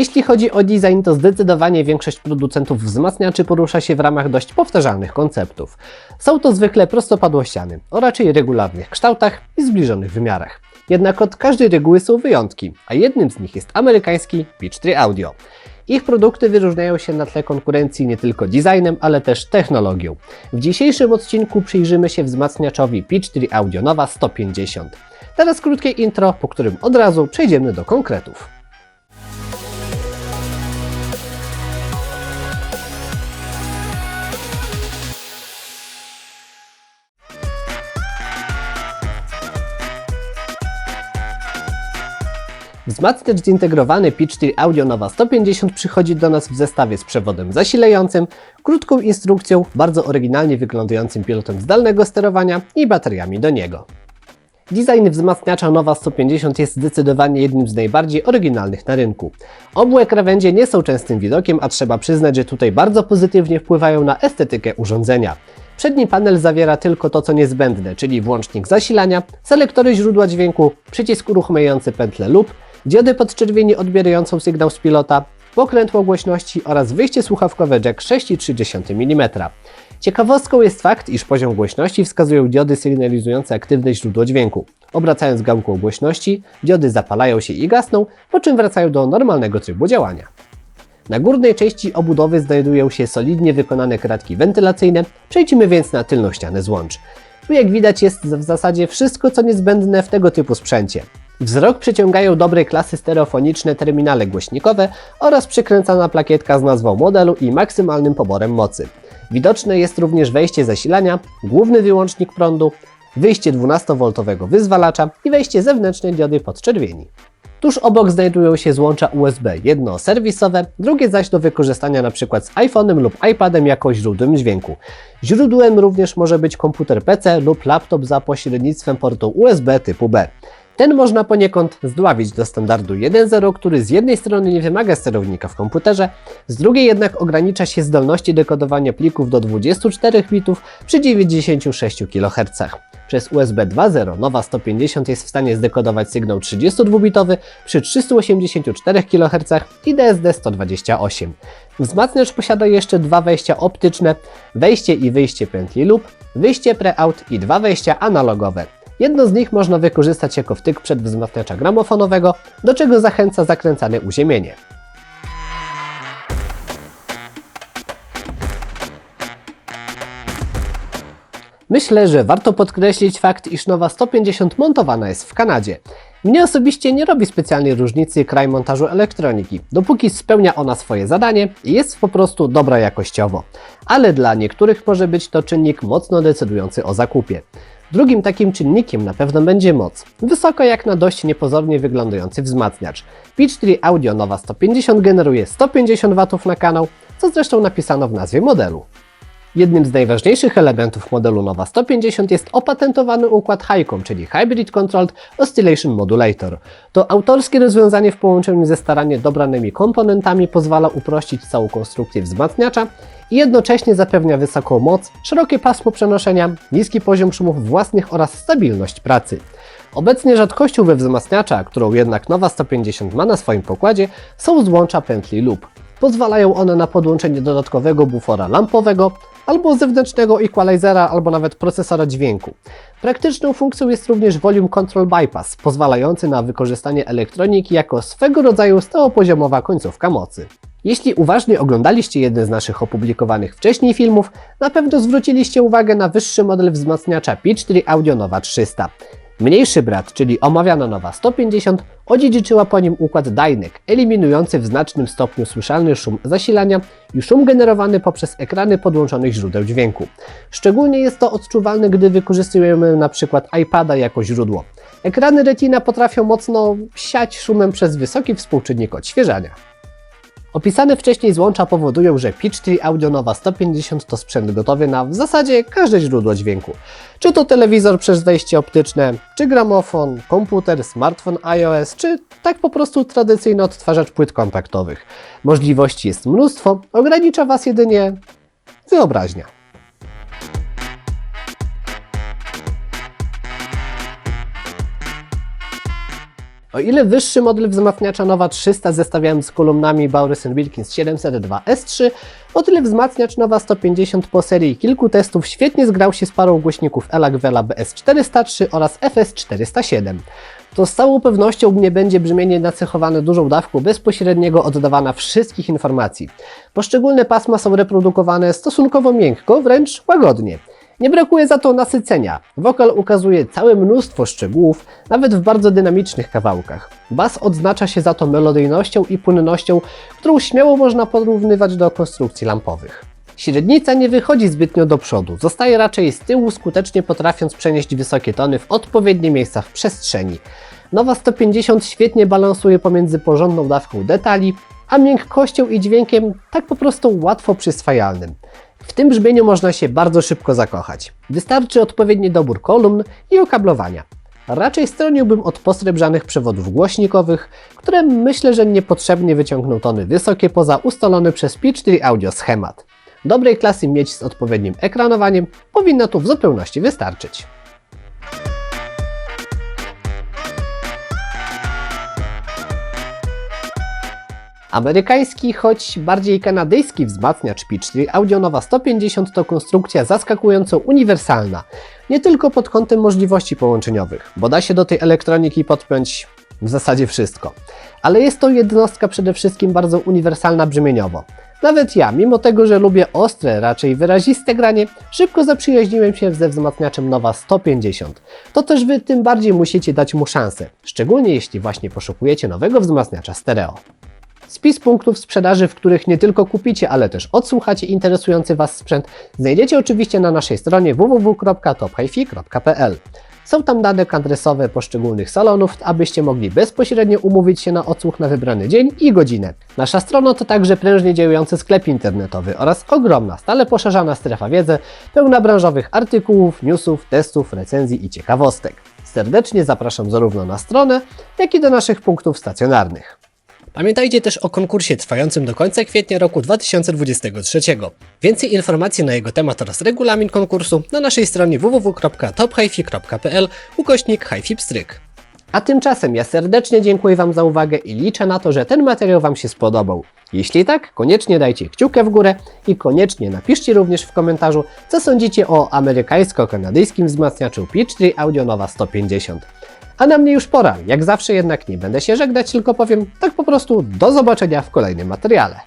Jeśli chodzi o design, to zdecydowanie większość producentów wzmacniaczy porusza się w ramach dość powtarzalnych konceptów. Są to zwykle prostopadłościany, o raczej regularnych kształtach i zbliżonych wymiarach. Jednak od każdej reguły są wyjątki, a jednym z nich jest amerykański Peachtree Audio. Ich produkty wyróżniają się na tle konkurencji nie tylko designem, ale też technologią. W dzisiejszym odcinku przyjrzymy się wzmacniaczowi Peachtree Audio Nova 150. Teraz krótkie intro, po którym od razu przejdziemy do konkretów. Wzmacniacz zintegrowany Peachtree Audio Nova 150 przychodzi do nas w zestawie z przewodem zasilającym, krótką instrukcją, bardzo oryginalnie wyglądającym pilotem zdalnego sterowania i bateriami do niego. Design wzmacniacza Nova 150 jest zdecydowanie jednym z najbardziej oryginalnych na rynku. Obłe krawędzie nie są częstym widokiem, a trzeba przyznać, że tutaj bardzo pozytywnie wpływają na estetykę urządzenia. Przedni panel zawiera tylko to, co niezbędne, czyli włącznik zasilania, selektory źródła dźwięku, przycisk uruchamiający pętlę lub, diody podczerwieni odbierającą sygnał z pilota, pokrętło głośności oraz wyjście słuchawkowe jack 6,3 mm. Ciekawostką jest fakt, iż poziom głośności wskazują diody sygnalizujące aktywne źródło dźwięku. Obracając gałką głośności, diody zapalają się i gasną, po czym wracają do normalnego trybu działania. Na górnej części obudowy znajdują się solidnie wykonane kratki wentylacyjne, przejdźmy więc na tylną ścianę złącz. Tu jak widać jest w zasadzie wszystko co niezbędne w tego typu sprzęcie. Wzrok przyciągają dobrej klasy stereofoniczne terminale głośnikowe oraz przykręcana plakietka z nazwą modelu i maksymalnym poborem mocy. Widoczne jest również wejście zasilania, główny wyłącznik prądu, wyjście 12V wyzwalacza i wejście zewnętrznej diody podczerwieni. Tuż obok znajdują się złącza USB, jedno serwisowe, drugie zaś do wykorzystania np. z iPhone'em lub iPadem jako źródłem dźwięku. Źródłem również może być komputer PC lub laptop za pośrednictwem portu USB typu B. Ten można poniekąd zdławić do standardu 1.0, który z jednej strony nie wymaga sterownika w komputerze, z drugiej jednak ogranicza się zdolności dekodowania plików do 24 bitów przy 96 kHz. Przez USB 2.0 Nova 150 jest w stanie zdekodować sygnał 32-bitowy przy 384 kHz i DSD 128. Wzmacniacz posiada jeszcze dwa wejścia optyczne, wejście i wyjście pętli lub, wyjście pre-out i dwa wejścia analogowe. Jedno z nich można wykorzystać jako wtyk przedwzmacniacza gramofonowego, do czego zachęca zakręcane uziemienie. Myślę, że warto podkreślić fakt, iż nowa 150 montowana jest w Kanadzie. Mnie osobiście nie robi specjalnej różnicy kraj montażu elektroniki, dopóki spełnia ona swoje zadanie i jest po prostu dobra jakościowo. Ale dla niektórych może być to czynnik mocno decydujący o zakupie. Drugim takim czynnikiem na pewno będzie moc. Wysoko jak na dość niepozornie wyglądający wzmacniacz. Peachtree Audio Nova 150 generuje 150 W na kanał, co zresztą napisano w nazwie modelu. Jednym z najważniejszych elementów modelu Nova 150 jest opatentowany układ HiCom, czyli Hybrid Controlled Oscillation Modulator. To autorskie rozwiązanie w połączeniu ze starannie dobranymi komponentami pozwala uprościć całą konstrukcję wzmacniacza i jednocześnie zapewnia wysoką moc, szerokie pasmo przenoszenia, niski poziom szumów własnych oraz stabilność pracy. Obecnie rzadkością we wzmacniacza, którą jednak Nova 150 ma na swoim pokładzie, są złącza pętli loop. Pozwalają one na podłączenie dodatkowego bufora lampowego, albo zewnętrznego equalizera, albo nawet procesora dźwięku. Praktyczną funkcją jest również Volume Control Bypass, pozwalający na wykorzystanie elektroniki jako swego rodzaju stałopoziomowa końcówka mocy. Jeśli uważnie oglądaliście jeden z naszych opublikowanych wcześniej filmów, na pewno zwróciliście uwagę na wyższy model wzmacniacza Peachtree Audio Nova 300. Mniejszy brat, czyli omawiana nowa 150, odziedziczyła po nim układ Dynek, eliminujący w znacznym stopniu słyszalny szum zasilania i szum generowany poprzez ekrany podłączonych źródeł dźwięku. Szczególnie jest to odczuwalne, gdy wykorzystujemy np. iPada jako źródło. Ekrany Retina potrafią mocno siać szumem przez wysoki współczynnik odświeżania. Opisane wcześniej złącza powodują, że Peachtree Audio Nova 150 to sprzęt gotowy na w zasadzie każde źródło dźwięku. Czy to telewizor przez wejście optyczne, czy gramofon, komputer, smartfon iOS, czy tak po prostu tradycyjny odtwarzacz płyt kompaktowych. Możliwości jest mnóstwo, ogranicza Was jedynie wyobraźnia. O ile wyższy model wzmacniacza Nowa 300 zestawiałem z kolumnami Bowers Wilkins 702 S3, o tyle wzmacniacz Nowa 150 po serii kilku testów świetnie zgrał się z parą głośników Elac Vela BS403 oraz FS407. To z całą pewnością u mnie będzie brzmienie nacechowane dużą dawką bezpośredniego oddawania wszystkich informacji. Poszczególne pasma są reprodukowane stosunkowo miękko, wręcz łagodnie. Nie brakuje za to nasycenia. Wokal ukazuje całe mnóstwo szczegółów, nawet w bardzo dynamicznych kawałkach. Bas odznacza się za to melodyjnością i płynnością, którą śmiało można porównywać do konstrukcji lampowych. Średnica nie wychodzi zbytnio do przodu, zostaje raczej z tyłu, skutecznie potrafiąc przenieść wysokie tony w odpowiednie miejsca w przestrzeni. Nowa 150 świetnie balansuje pomiędzy porządną dawką detali, a miękkością i dźwiękiem tak po prostu łatwo przyswajalnym. W tym brzmieniu można się bardzo szybko zakochać. Wystarczy odpowiedni dobór kolumn i okablowania. Raczej stroniłbym od posrebrzanych przewodów głośnikowych, które myślę, że niepotrzebnie wyciągną tony wysokie poza ustalony przez P4 Audio schemat. Dobrej klasy mieć z odpowiednim ekranowaniem powinno tu w zupełności wystarczyć. Amerykański, choć bardziej kanadyjski wzmacniacz P4 Audionowa 150 to konstrukcja zaskakująco uniwersalna, nie tylko pod kątem możliwości połączeniowych, bo da się do tej elektroniki podpiąć w zasadzie wszystko, ale jest to jednostka przede wszystkim bardzo uniwersalna brzmieniowo. Nawet ja, mimo tego, że lubię ostre, raczej wyraziste granie, szybko zaprzyjaźniłem się ze wzmacniaczem Nowa 150. To też Wy tym bardziej musicie dać mu szansę, szczególnie jeśli właśnie poszukujecie nowego wzmacniacza stereo. Spis punktów sprzedaży, w których nie tylko kupicie, ale też odsłuchacie interesujący Was sprzęt, znajdziecie oczywiście na naszej stronie www.tophifi.pl. Są tam dane adresowe poszczególnych salonów, abyście mogli bezpośrednio umówić się na odsłuch na wybrany dzień i godzinę. Nasza strona to także prężnie działający sklep internetowy oraz ogromna, stale poszerzana strefa wiedzy, pełna branżowych artykułów, newsów, testów, recenzji i ciekawostek. Serdecznie zapraszam zarówno na stronę, jak i do naszych punktów stacjonarnych. Pamiętajcie też o konkursie trwającym do końca kwietnia roku 2023. Więcej informacji na jego temat oraz regulamin konkursu na naszej stronie www.tophifi.pl ukośnik hifipstryk. A tymczasem ja serdecznie dziękuję Wam za uwagę i liczę na to, że ten materiał Wam się spodobał. Jeśli tak, koniecznie dajcie kciukę w górę i koniecznie napiszcie również w komentarzu, co sądzicie o amerykańsko-kanadyjskim wzmacniaczu P4 Audio Nova 150. A na mnie już pora. Jak zawsze jednak nie będę się żegnać, tylko powiem tak po prostu do zobaczenia w kolejnym materiale.